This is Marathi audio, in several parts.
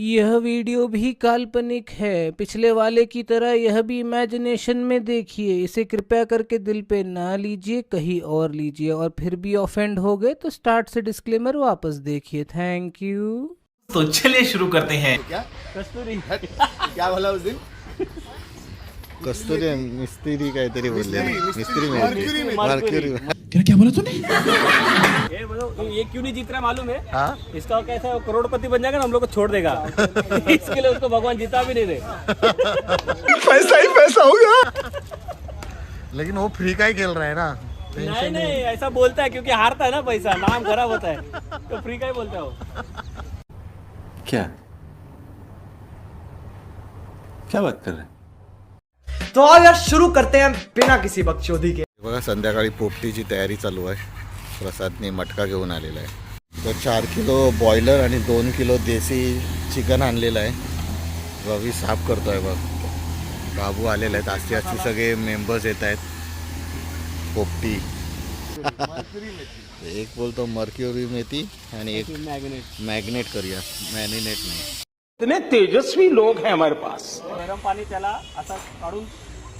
यह वीडियो भी काल्पनिक है। पिछले वाले की तरह यह भी इमेजिनेशन में देखिए। इसे कृपया करके दिल पे ना लीजिए कहीं और लीजिए। और फिर भी ऑफेंड हो गए तो स्टार्ट से डिस्क्लेमर वापस देखिए। थैंक यू तो चलिए शुरू करते हैं। क्या? कस्तूरी। क्या बोला उस दिन? कस्तुरी मिस्त्री काहीतरी बोलले मिस्त्री मर्क्युरी में- मर्क्युरी ये बोलो ये क्यों नहीं जीत रहा मालूम है? हाँ? इसका कैसा है, करोड़पति बन जाएगा ना हम लोग को छोड़ देगा। इसके लिए उसको भगवान जीता भी नहीं दे। लेकिन वो फ्री का ही खेल रहा है ना। नहीं नहीं ऐसा बोलता है क्योंकि हारता है ना पैसा नाम खराब होता है। तो फ्री का ही बोलता है वो। क्या? क्या बात कर रहे हैं? तो आओ यार शुरू करते हैं बिना किसी बकचोदी के। बघा संध्याकाळी पोपटीची तयारी चालू आहे. प्रसादने मटका घेऊन आलेला आहे. तर चार किलो बॉयलर आणि दोन किलो देसी चिकन आणलेलं आहे. रवी साफ करतोय बघ. बाबू आलेले आहेत. आस्ती आस्ती सगळे मेंबर्स येत आहेत. पोपटी. एक बोलतो मर्क्युरी मेथी आणि एक मैग्नेट मॅग्नेट करूया. मॅरिनेट नाही. इतने तेजस्वी लोग हैं हमारे पास। गरम पाणी त्याला असं काढून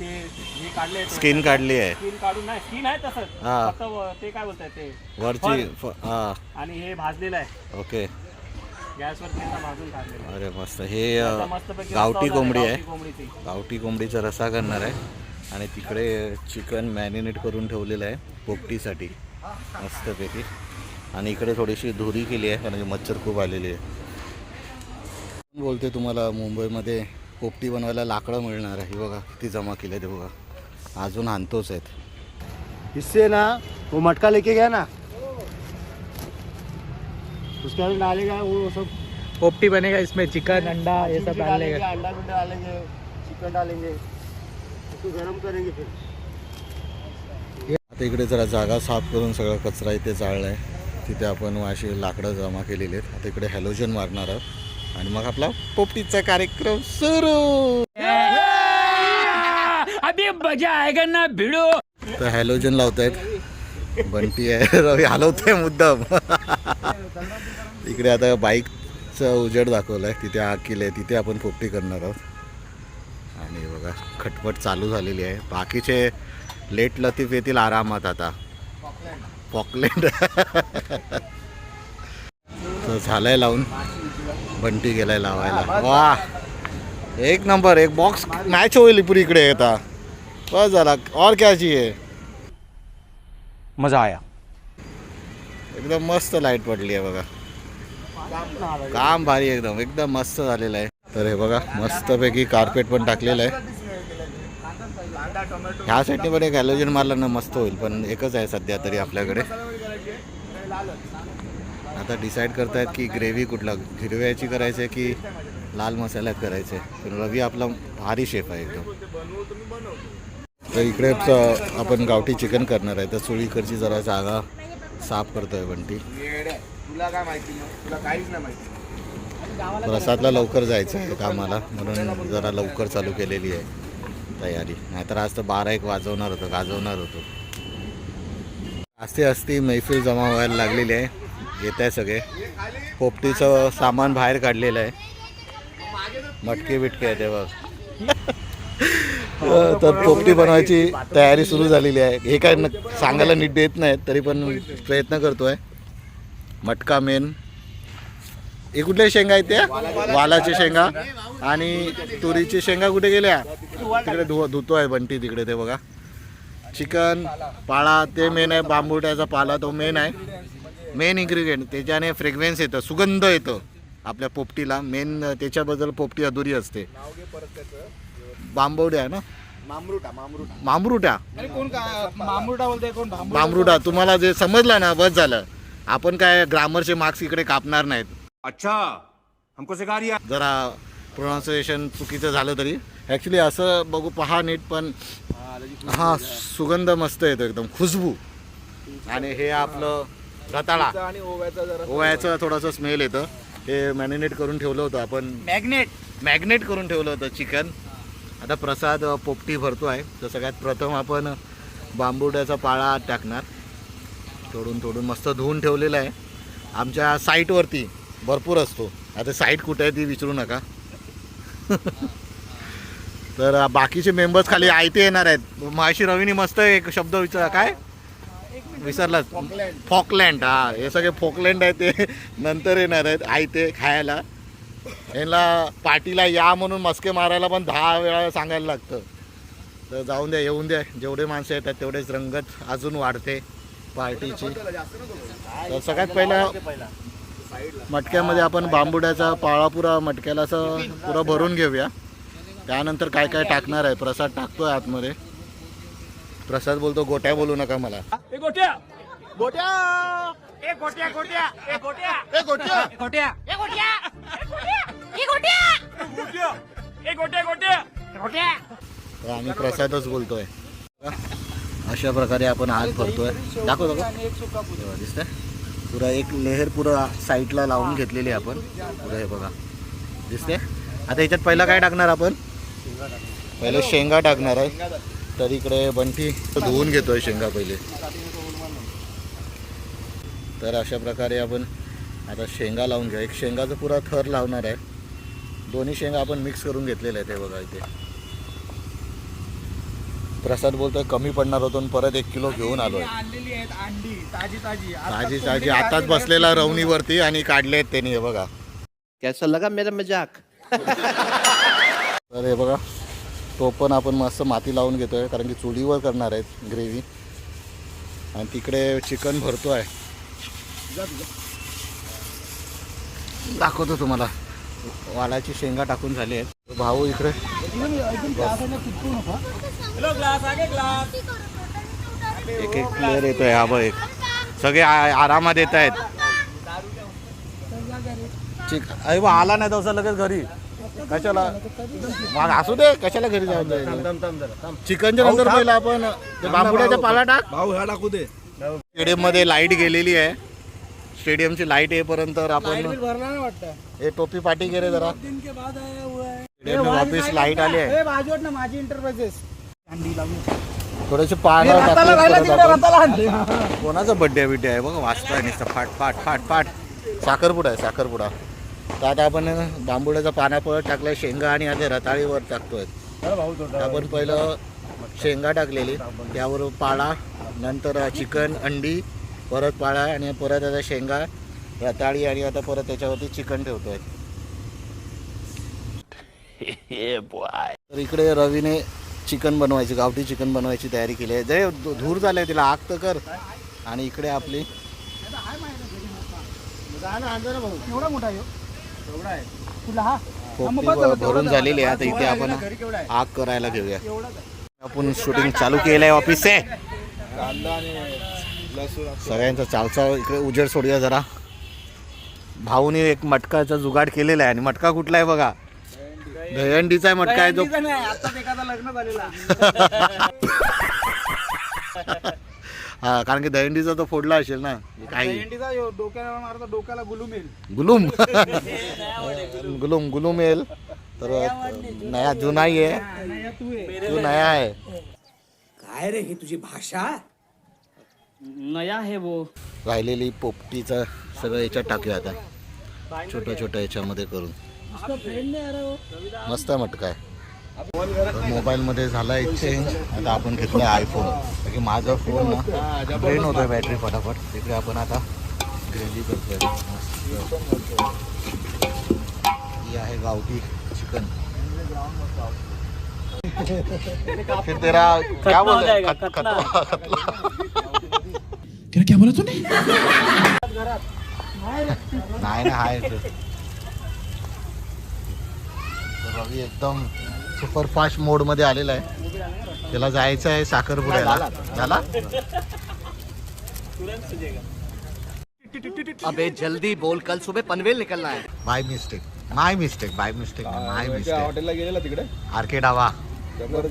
ते हे काढले स्किन काढली आहे. स्किन काढून नाही स्किन आहे तसंच. हा. फक्त व- ते काय बोलताय ते? वरची फ- हा. आणि हे भाजलेलं आहे. ओके. गॅसवर तेल भाजून काढलेलं आहे. अरे मस्त. हे अ, आता मस्तपैकी गावठी रस्सा कोंबडी आहे. गावठी कोंबडीची. गावठी कोंबडीचा रसा करणार आहे. आणि तिकडे चिकन मॅरिनेट करून ठेवलेलं आहे पोपटीसाठी. मस्तपैकी. आणि इकडे थोडीशी धुरी केली आहे कारण की मच्छर खूप आलेली आहे. बोलते तुम्हाला मुंबईमध्ये पोपटी बनवायला लाकडं मिळणार आहे. बघा किती जमा केले ते बघा. अजून आणतोच आहेत. इससे ना वो मटका लेके गया ना? उसके अंदर डालेगा वो सब? पोपटी बनेगा इसमें चिकन अंडा ये सब डालेगा। अंडा वंडा डालेंगे चिकन डालेंगे। उसको गर्म करेंगे फिर। आता इकडे जरा जागा साफ करून सगळा कचरा इथे जाळला आहे तिथे आपण अशी लाकडं जमा केलेली आहेत. आता इकडे हॅलोजन मारणार आहोत. आणि मग आपला पोपटीचा कार्यक्रम सुरू. अभी मजा आएगा ना भिड़ो? तर हॅलोजन लावतायत. बंटी आहे रवी हलवतोय मुद्दाम. इकडे आता बाईकचा उजेड दाखवला आहे तिथे केली आहे तिथे आपण पोपटी करणार आहोत. आणि बघा खटपट चालू झालेली आहे. बाकीचे लेट लतीफ येतील आरामात आता. पॉकलँड. तर झालंय लावून. बंटी गेलाय लावायला. वा. एक नंबर एक बॉक्स मॅच होईल पुरी इकडे आता. बस झाला और क्या चाहिए? मजा आया. एकदम मस्त लाइट पडली आहे बघा. काम भारी एकदम एकदम मस्त झालेलं आहे. तर हे बघा मस्तपैकी कार्पेट पण टाकलेलं आहे. ह्या साईडने पण एक हॅलोजन मारलं ना मस्त होईल पण एकच आहे सध्या तरी आपल्याकडे. आता डिसाईड करतायत की ग्रेव्ही कुठला? हिरव्याची करायची आहे की लाल मसाल्यात करायचं आहे पण रवी आपला भारी शेफ आहे एकदम. तर इकडे आपण गावठी चिकन करणार आहे. तर चुळीकडची जरा जागा साफ करतोय बंटी प्रसादला लवकर जायचं आहे कामाला. म्हणून जरा लवकर चालू केलेली आहे तयारी. नाहीतर आज तर बारा एक वाजवणार होतं गाजवणार होतो. असते असती मैफिल जमा व्हायला लागलेली आहे. येत आहे सगळे. पोपटीचं सामान बाहेर काढलेलं आहे. मटके बिटके आहे ते बघ तर पोपटी बनवायची तयारी सुरू झालेली आहे. हे काय सांगायला नीट देत नाहीत तरी पण प्रयत्न करतोय. मटका मेन. हे कुठल्या शेंगा आहेत त्या? वालाच्या शेंगा आणि तुरीची शेंगा कुठे गेल्या? तिकडे धु धुतोय बंटी तिकडे ते बघा. चिकन पाळा ते मेन आहे. बांबुट्याचा पाला तो मेन आहे. मेन इन्ग्रेडियंट त्याच्याने फ्रेग्रन्स येतं सुगंध येतं आपल्या पोपटीला. मेन त्याच्याबद्दल पोपटी अधुरी असते. बांबवड्या ना? मामरुटा मामरुटा. मामरुटा. कोण का मामुर्डा बोलते कोण बांबरुटा तुम्हाला जे समजलं ना बस झालं. आपण काय ग्रामरचे मार्क्स इकडे कापणार नाहीत. अच्छा हमको जरा प्रोनाऊन्सिएशन चुकीचं झालं तरी. ॲक्च्युली असं बघू पहा नीट पण हा सुगंध मस्त येतो एकदम खुशबू. आणि हे आपलं रताळा. आणि ओव्याचा जरा ओव्याचं थोडंसं स्मेल येतं. हे मॅरिनेट करून ठेवलं होतं आपण. मॅग्नेट मॅग्नेट करून ठेवलं होतं चिकन आता प्रसाद पोपटी भरतो आहे. तर सगळ्यात प्रथम आपण बांबुड्याचा पाळा टाकणार. तोडून तोडून मस्त धुवून ठेवलेला आहे. आमच्या साईटवरती भरपूर असतो. आता साईट कुठे आहे ती विचारू नका. तर बाकीचे मेंबर्स खाली आयते येणार आहेत. माशी रवीनी मस्त एक शब्द विचार. काय? विसरलाच फॉकलँड हा. हे सगळे फोकलँड आहे ते. नंतर येणार आहेत. आयते खायला. यांना पार्टीला या म्हणून मस्के मारायला पण दहा वेळा सांगायला लागतं. तर जाऊन द्या येऊन द्या. जेवढे माणसं येतात तेवढेच रंगत अजून वाढते पार्टीची. तर सगळ्यात पहिला मटक्यामध्ये आपण बांबुड्याचा पाळा पुरा मटक्याला असं पुरा भरून घेऊया. त्यानंतर काय काय टाकणार आहे? प्रसाद टाकतोय आतमध्ये. प्रसाद बोलतो गोट्या बोलू नका मला. ए गोट्या! गोट्या! ए गोट्या गोट्या ए गोट्या. ए गोट्या! गोट्या. ये गोट्या! ये गोट्या! गोट्या! ए गोट्या गोट्या! गोट्या! तर आम्ही प्रसादच बोलतोय. अशा प्रकारे आपण हात भरतोय दाखव दाखव. तेव्हा दिसतंय. पुरा एक लेहर पुरा साईडला लावून घेतलेली आहे आपण. पुरं हे बघा. दिसते आता याच्यात पहिला काय टाकणार आपण? पहिले शेंगा टाकणार आहे. तर इकडे बंटी धुवून घेतोय शेंगा पहिले. तर अशा प्रकारे आपण आता शेंगा लावून घ्या एक शेंगाचा पुरा थर लावणार आहे. दोन्ही शेंगा आपण मिक्स करून घेतलेले आहेत हे बघा इथे. प्रसाद बोलतोय कमी पडणार होतो आणि परत एक किलो घेऊन आलोय. आणलेली आहेत अंडी ताजी ताजी. ताजी ताजी. आताच बसलेला रवणीवरती आणि काढले आहेत त्यांनी हे बघा. कैसा लगा मेरा मजाक? तर हे बघा तो पण आपण मस्त माती लावून घेतोय कारण की चुलीवर करणार आहेत ग्रेव्ही आणि तिकडे चिकन भरतो आहे दाखवतो तुम्हाला. वालाची शेंगा टाकून झाली आहेत. भाऊ इकडे. हॅलो ग्लास आगे ग्लास एक एक प्लेअर येतोय हा बघ एक. सगळे आ- आरामात येत आहेत. चिक अरे बा आला नाही तसा लगेच घरी. कशाला? मग असू दे कशाला घरी जाऊन जायचं? चिकनच्या नंतर पहिला आपण ते बांबुड्याचा पाला टाक भाऊ. ह्या टाकू दे. स्टेडियममध्ये लाइट गेलेली आहे. स्टेडियमची लाइट येईपर्यंत आपण भरला नाही वाटतं. हे टोपी पाठी गेले जरा. दिन के बाद आया हुआ है स्टेडियम ऑफिस लाइट आली आहे. ए बाजूट ना माझी इंटरप्राइजेस अंडी लावून. थोडेसे आपण. कोणाचा बड्डे बिड्डे आहे बघ? वाचतोय नुसतं. फाट फाट फाट फाट. साखरपुडा आहे साखरपुडा. तर आता आपण बांबुड्याचा पाना परत टाकलाय शेंगा आणि आता रताळीवर टाकतोय. आपण पहिलं शेंगा टाकलेली त्यावर पाळा नंतर चिकन अंडी परत पाळा आणि परत आता शेंगा रताळी आणि आता परत त्याच्यावरती चिकन ठेवतोय. तर इकडे रवीने चिकन बनवायची गावठी चिकन बनवायची तयारी केली आहे. जय धू- धूर झालंय तिला आग तर कर. आणि इकडे आपली एवढा मोठा आहे एवढा आहे. तुला हा? पोपटी भ- भरून झालेली आहे. आता इथे आपण आग करायला घेऊया. आपण शूटिंग चालू केलंय ऑफिस आहे सगळ्यांचा चावचाव इकडे उजेड सोडूया जरा. भाऊनी एक मटकाचा जुगाड केलेला आहे आणि मटका कुठला आहे बघा? दहंडीचा आहे मटका आहे जो नाही आता एखादा लग्न झालेला. हा कारण की दहंडीचा तो फोडला असेल ना काही. भेंडीचा डोक्याला मारता डोक्याला गुलूम येईल गुलुम. गुलुम गुलुम येईल तर नया जुनाई आहे तू नया आहे. काय रे ही तुझी भाषा? नया है वो. राहिलेली पोपटीचं सगळं याच्यात टाकूया आता. छोट्या छोट्या याच्यामध्ये करून. मस्त मटका आहे. मोबाईलमध्ये झाला एक चेंज आता आपण घेतलं आयफोन की माझा फोन ना ड्रेन होतोय बॅटरी फटाफट. तिकडे आपण आता ग्रेव्ही करतोय. ही आहे गावठी चिकन फिर तेरा क्या हो बोल. नाही ना हाय ते. तर रवी एकदम सुपरफास्ट मोडमध्ये आलेला आहे. त्याला जायचं आहे साखरपुड्याला झाला. अबे जल्दी बोल. कल सुबह पनवेल निकलना है. By mistake my mistake by mistake my mistake हॉटेलला गेलेला तिकडे? आरके डावा.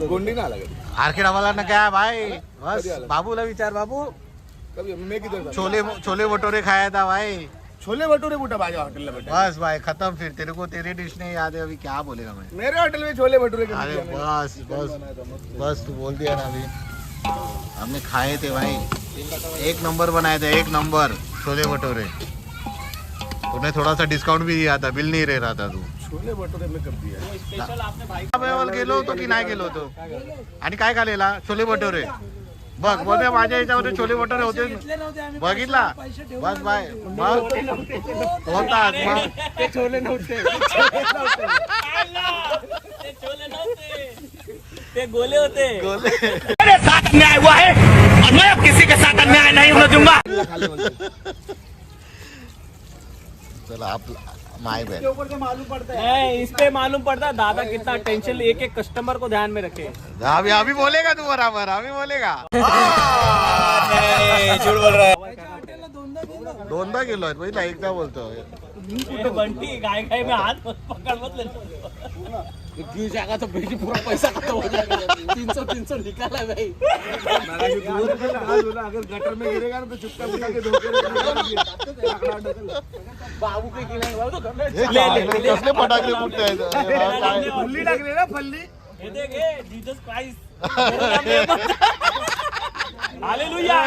गोंडी ना आला आरके डावाला ना काय भाई? बस बाबूला विचार बाबू. कभी मैं किधर छोले छोले भटोरे खाया था भाई. छोले भटूरे बूटा भाजा हॉटेल में बस भाई खत्म फिर। तेरे को तेरी डिश नहीं याद है अभी क्या बोलेगा मैं? मेरे होटल में छोले भटूरे अरे बस बस बस तू बोल दिया ना अभी। हमने खाए थे भाई। एक नंबर बनाए थे एक नंबर छोले भटूरे। तूने थोड़ा सा डिस्काउंट भी दिया था बिल नहीं रह रहा था तू। छोले भटूरे में कर दिया। गेलो होतो की नाही गेलो होतो आणि काय खालेला छोले भटोरे। बघ बोलते माझ्या याच्यामध्ये छोले भटोरे होते. बघितला? बस बाय. मग बोलतात मग ते छोले नव्हते. ते छोले नव्हते. ते गोले होते. मेरे साथ अन्याय हुआ है और मैं अब किसी के साथ अन्याय नहीं होने दूंगा। चला आपला माय बॅन नहीं इस पे मालूम पड़ता दादा कितना टेंशन एक एक कस्टमर को ध्यान में रखे। अभी अभी बोलेगा तू बराबर अभी बोलेगा। दोनदा गेलो आहे पहिला एकदा बोलतो बंटी गाय गाय अगर गटर में गिरेगा ना तो चुपका बुला के धोखे कसले फटाके फुटते फल्ली टाकली ना फल्ली. ये देखे जीसस क्राइस्ट हालेलुया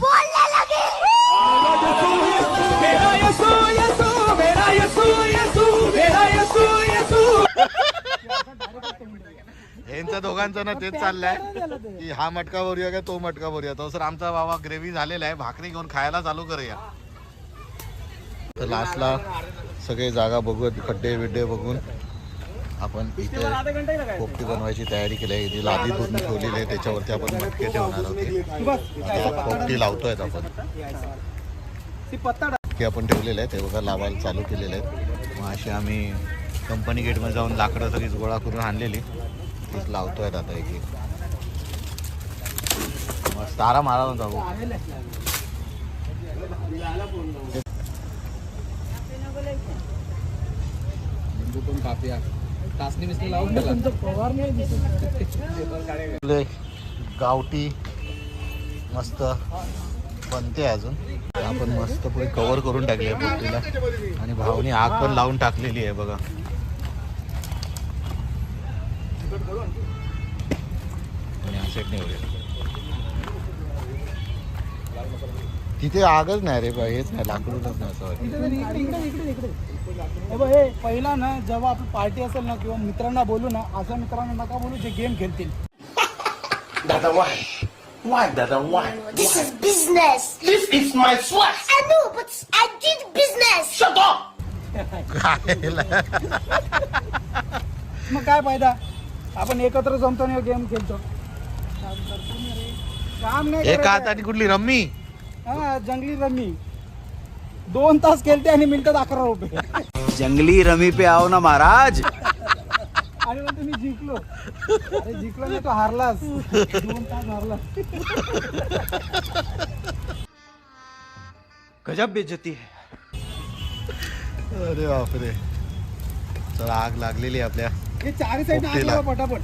बोलने लगे यांचं दोघांचं ना तेच चाललंय. की हा मटका भरूया का तो मटका भरूया? तो सर आमचा बाबा ग्रेव्ही झालेला आहे भाकरी घेऊन खायला चालू करूया. तर लास्टला सगळे जागा बघून खड्डे बिड्डे बघून आपण इथे आधे पोपटी बनवायची तयारी केली आहे. इथे लादी धुवून ठेवलेली आहे त्याच्यावरती आपण मटके ठेवणार होते पोपटी लावतोय आपण. की आपण ठेवलेले आहे ते बघा लावायला चालू केलेले आहेत. मग अशी आम्ही कंपनी गेटमध्ये जाऊन लाकडं सगळीच गोळा करून आणलेली. तीच लावतोय आता एक एक. मस्त आराम आराम जाऊ आपले गावठी मस्त बनते अजून. आपण मस्त पुढे कव्हर करून टाकली आहे पोपटीला आणि भावनी आग पण लावून टाकलेली आहे बघा. हा तिथे आगच नाही रे बा हेच नाही लाकडूनच नाही असं वाटतं. पहिला ना जेव्हा आपली पार्टी असेल ना किंवा मित्रांना बोलू ना अशा मित्रांना नका बोलू जे गेम खेळतील. This is business. This is my sweat. I know, but I did business. Shut मग काय फायदा? आपण एकत्र जमतो आणि गेम खेळतो. काम नाही एका करायचं. हाताने कुठली रम्मी? हा जंगली रमी दोन तास खेळते आणि मिनिटात अकरा रुपये. जंगली रमी पे आओ ना महाराज. आणि मग तुम्ही जिंकलो. अरे जिंकलो नाही तो हारलास. दोन तास हारला गजब बेइज्जती है. अरे बापरे. चला आग लागलेली आहे आपल्या. हे चारी साईड पोपटीला. आग पटापट.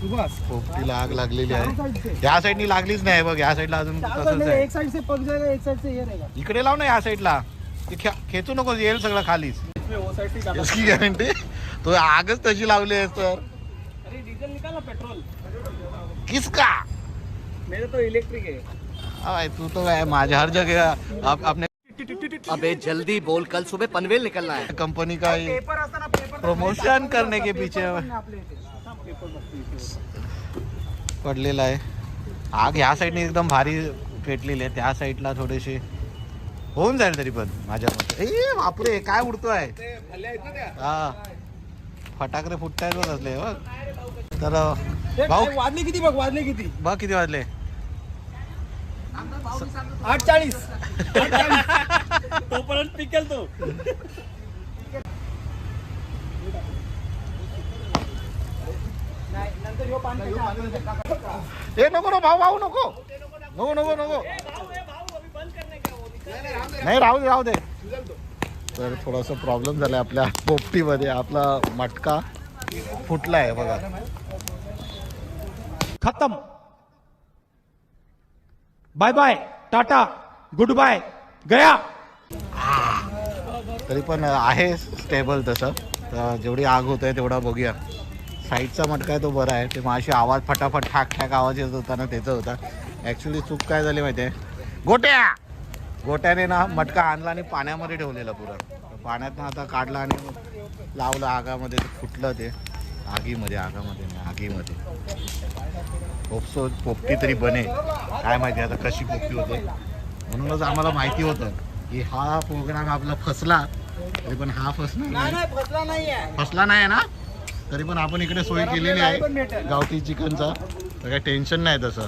सुभाष. पोपटीला आग लागलेली आहे. साईड से. या साईडनी लागलीच नाही बघ. या साईडला अजून चार तसंच साईड आहे. एक साइड से पक जाएगा एक साइड से ये रहेगा इकडे लाव ना या साईडला ते खेचू नको येईल सगळं खालीच. इसकी गॅरंटी तो आगच तशी लावली आहे तर. अरे डीजल निकाल ना पेट्रोल किसका मेरे तो इलेक्ट्रिक है. तू तो है माझ्या हर जगह. आप, अपने अबे जल्दी बोल कल सुबह पनवेल निकलना है। कंपनी का ही पेपर असताना प्रमोशन करने के पीछे पडलेला आहे. आग ह्या साईडने एकदम भारी पेटलेली आहे. त्या साईडला थोडेसे होऊन जाईल तरी पण माझ्या मते. ए बापरे काय उडतोय? हा. फटाकडे फुटतायत बघ असले बघ. तर भाऊ वाजले किती बघ वाजले किती? बघ किती वाजले. आठ चाळीस तोपर्यंत पिकेल तो. ए नको नको भाऊ भाऊ नको. नको नको नको. नाही राहू दे राहू दे. तर थोडासा प्रॉब्लेम झाला आपल्या पोपटीमध्ये. आपला मटका फुटला आहे बघा. खतम. Bye bye tata goodbye गया. तरी पण आहे स्टेबल तसं. तर जेवढी आग होत आहे तेवढा बघूया. साईडचा मटका आहे तो बरा आहे. ते अशी आवाज फटाफट ठाक ठाक आवाज येत होता ना त्याचा होता. ॲक्च्युली चूक काय झाली माहिती आहे? गोट्या! गोट्याने ना मटका आणला आणि पाण्यामध्ये ठेवलेला पुरा. पाण्यातनं आता काढला आणि लावलं आगामध्ये फुटलं ते. आगीमध्ये आगामध्ये नाही आगीमध्ये. पोपसो पोपटी तरी बने. काय माहिती आता कशी पोपटी होते. म्हणूनच आम्हाला माहिती होतं की हा प्रोग्राम आपला फसला तरी पण हा फसणार नाही. फसला नाही आहे ना? तरी पण आपण इकडे सोय केलेली आहे. गावठी चिकनचा. तर काही टेन्शन नाही तसं.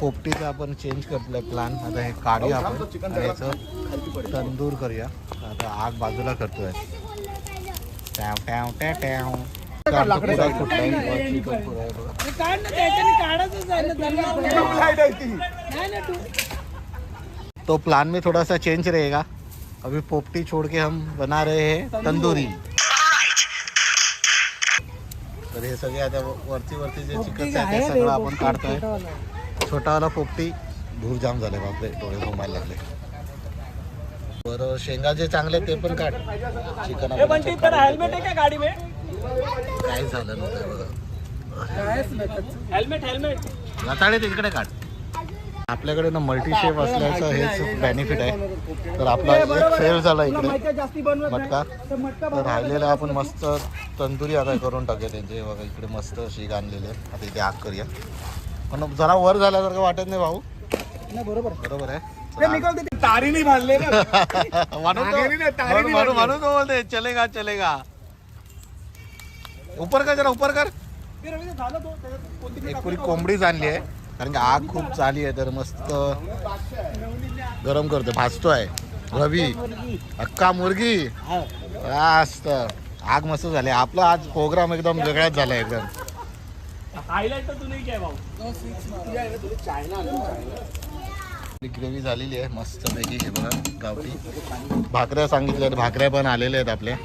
पोपटीचं आपण चेंज करतोय प्लॅन आता हे काढूया आपण. याचं तंदूर करूया. आता आग बाजूला करतोय. टॅव टॅव टॅव टॅव. तो? प्लान में थोड़ा सा चेंज रहेगा. अभी पोपटी छोड़ के हम बना रहे हैं तंदूरी. तर हे सगळे आता वरती वरती जे चिकन आहे ते सगळं आपण काढतोय. छोटावाला. पोपटी धूर जाम झाले बापरे डोळे घुमायला लागले. बरं शेंगा जे चांगले ते पण काढ. चिकन है क्या गाड़ी में काय झालं नव्हतं बघा. हेलमेट हेलमेट रताळे तिकडे काढ. आपल्याकडे ना मल्टी शेफ असल्याचं हेच बेनिफिट आहे. तर आपला एक फेल झाला इकडे. मटका. तर राहिलेला आपण मस्त तंदुरी आता करून टाकूया त्यांचे. बघा इकडे मस्त शीग आणलेले आता इथे आग करूया. पण जरा वर झाल्यासारखं वाटत नाही भाऊ. बरोबर. बरोबर आहे. म्हणून तो- बोलते चलेगा चलेगा. उपर कर जरा उपर कर. एक पुरी कोंबडीच आणली आहे. कारण की आग खूप चाली आहे तर मस्त गरम करतो भाजतोय. रवी. अक्का मुर्गी. मस्त. आग मस्त झाली. आपला आज प्रोग्राम एकदम वेगळाच झाला एकदम. ग्रेव्ही झालेली आहे मस्त पैकी हे बघा गावठी. भाकऱ्या सांगितल्या भाकऱ्या पण आलेल्या आहेत आपल्या.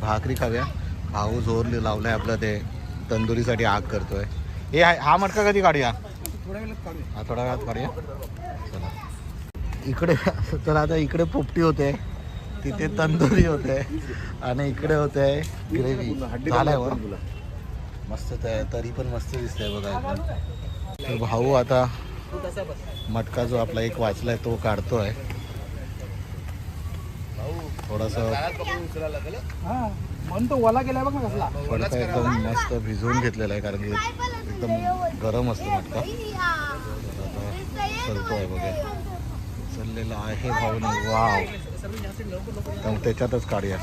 भाकरी खाव्या भाऊ जोर लावलाय आपलं ते तंदुरीसाठी आग करतोय. हे हा हा मटका कधी काढूया? हा थोड्या वेळात काढूया. चला. इकडे तर आता इकडे पोपटी होते. तिथे तंदुरी होते आणि इकडे होते ग्रेव्ही. झालंय वर मस्त तया- तरी पण मस्त दिसतंय बघा तर भाऊ आता मटका जो आपला एक वाचलाय तो काढतोय. थोडस फडका तो ओला एकदम मस्त भिजवून घेतलेला आहे कारण की एकदम गरम असतो मटका. चलतोय बघा चाललेला आहे भाऊने. वाव. त्याच्यातच काढूया.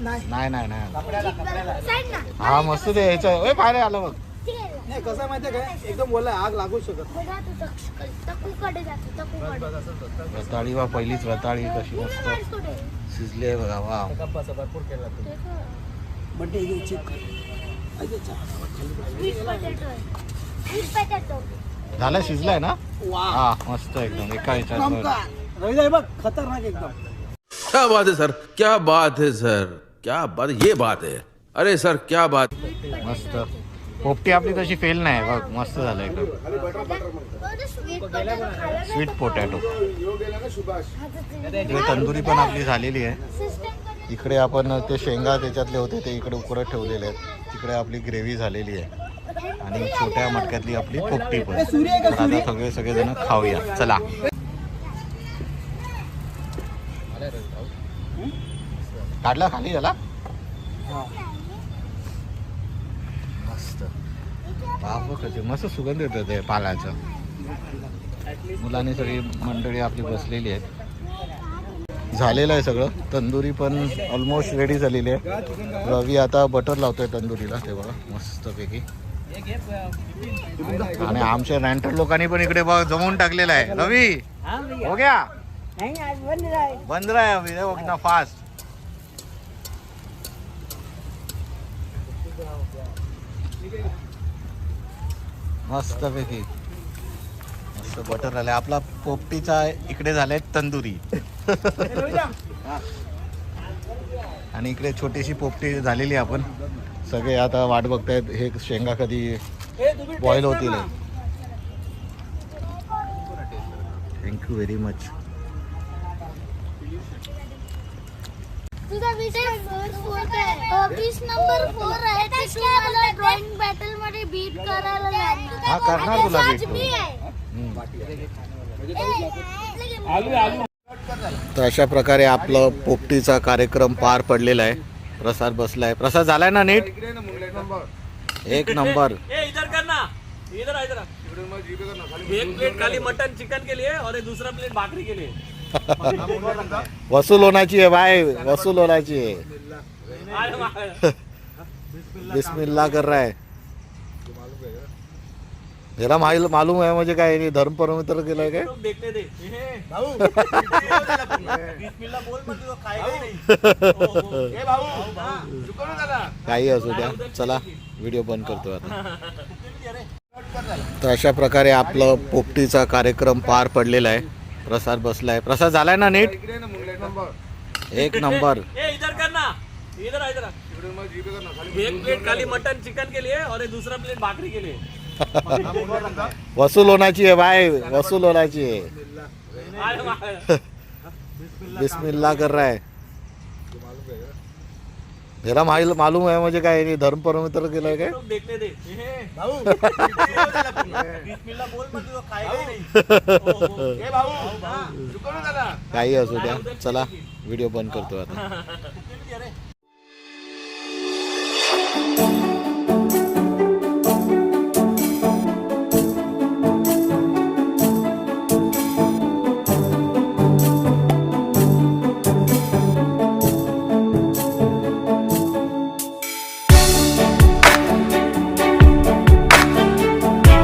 नाही नाही नाही. हा मस्त ते. ओय बाहेर आलं बघ. नाही कसं माहितीये काय? एकदम ओला आग लागू शकत रताळी वा पहिलीच रताळी कशी मस्त. शिजली आहे बघा स्वीट पोटॅटो आहे. स्वीट पोटॅटो झालं शिजलाय ना? हा मस्त एकदम एका बघ. खतरनाक एकदम. क्या बात है सर? क्या बात है सर? क्या बात ये बात है। अरे सर क्या बात मस्त. पोपटी आपली तशी फेल नाही बघ मस्त झालं एकदम. स्वीट पोटॅटो इकडे तंदुरी पण आपली झालेली आहे. इकडे आपण ते शेंगा त्याच्यातले होते ते इकडे उकडत ठेवलेले आहेत. तिकडे आपली ग्रेव्ही झालेली आहे. आणि छोट्या मटक्यातली आपली पोपटी पण. आता सगळे सगळेजण खाऊया. चला. काढला खाली याला मस्त. बाप मस्त सुगंध येतो ते पालाचा. मुलांनी सगळी मंडळी आपली बसलेली आहेत. झालेलं आहे सगळं. तंदुरी पण ऑलमोस्ट रेडी झालेली आहे. रवी आता बटर लावतोय तंदुरीला ते बघा मस्तपैकी. आणि आमच्या रँटर लोकांनी पण इकडे बघ जमवून टाकलेलं आहे. रवी हो गया? बंद रहा अभी देखो कितना फास्ट मस्तपैकी मस्त बटर आले. आपला पोपटीचा इकडे झालाय तंदुरी. आणि इकडे छोटीशी पोपटी झालेली आपण. सगळे आता वाट बघतायत हे शेंगा कधी बॉईल होतील. थँक्यू व्हेरी मच तुझा नंबर वीस नंबर फोर आहे. ते तू मला ड्रॉइंग बॅटलमध्ये बीट करायला लागणार. हा, करणार तुला तर अशा प्रकारे आपलं पोपटीचा कार्यक्रम पार पडलेला आहे. प्रसाद बसलाय. प्रसाद झालाय ना नीट? एक नंबर. ए इधर करना इधर आ, इधर आ. एक प्लेट खाली मटन चिकन के लिए और एक दूसरा प्लेट भाकरी के लिए. वसूल होण्याची आहे भाई वसूल होण्याची आहे. अरे वा. बिस्मिल्ला कर रहा है. याला माहिल मालूम आहे म्हणजे काय यांनी धर्म परमित्र केलंय काय? ही नहीं. काही असू द्या. चला व्हिडिओ बंद करतो आता. तर अशा प्रकारे आपलं पोपटीचा कार्यक्रम पार पडलेला आहे. प्रसाद बसलाय. प्रसाद झालाय ना नीट? एक नंबर. एक प्लेट खाली मटन चिकन के लिए और एक दूसरा प्लेट भाकरी के लिए. वसूल होण्याची आहे भाई वसूल होण्याची आहे. बिस्मिल्ला कर रहा है माहिल मालूम आहे म्हणजे काय धर्म परमित्र केलंय काय? ही काही असू द्या चला व्हिडिओ बंद करतो आता.